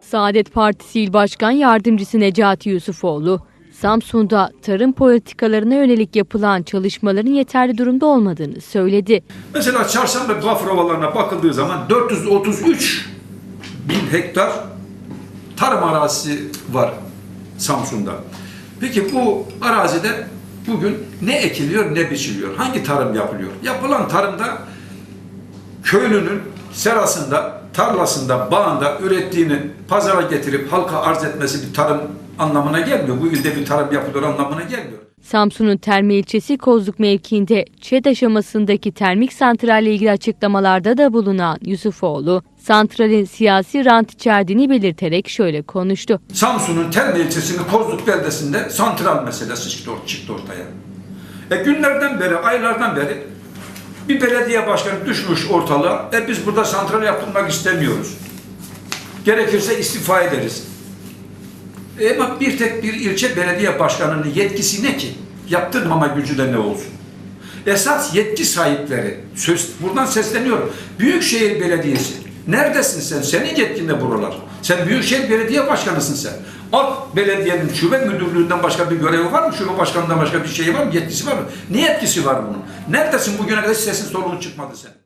Saadet Partisi İl Başkan Yardımcısı Necati Yusufoğlu, Samsun'da tarım politikalarına yönelik yapılan çalışmaların yeterli durumda olmadığını söyledi. Mesela çarşamba gafur ovalarına bakıldığı zaman 433 bin hektar tarım arazisi var Samsun'da. Peki bu arazide bugün ne ekiliyor ne biçiliyor? Hangi tarım yapılıyor? Yapılan tarımda köylünün serasında, tarlasında, bağında ürettiğini pazara getirip halka arz etmesi bir tarım anlamına gelmiyor. Bu ilde bir tarım yapılıyor anlamına gelmiyor. Samsun'un Terme ilçesi Kozluk mevkiinde ÇED aşamasındaki termik santralle ilgili açıklamalarda da bulunan Yusufoğlu, santralin siyasi rant içerdiğini belirterek şöyle konuştu. Samsun'un Terme ilçesinin Kozluk beldesinde santral meselesi çıktı, or- çıktı ortaya. E günlerden beri, aylardan beri bir belediye başkanı düşmüş ortalığa. E biz burada santral yapılmak istemiyoruz. Gerekirse istifa ederiz. E ama bir tek bir ilçe belediye başkanının yetkisi ne ki? Yaptırmama gücü de ne olsun? Esas yetki sahipleri, söz, buradan sesleniyorum. Büyükşehir Belediyesi, neredesin sen? Senin yetkinde buralar. Sen Büyükşehir Belediye Başkanısın sen. Alt belediyenin şube müdürlüğünden başka bir görevi var mı? Şube başkanından başka bir şey var mı? Yetkisi var mı? Ne yetkisi var bunun? Neredesin bugüne kadar sesin soluğun çıkmadı sen?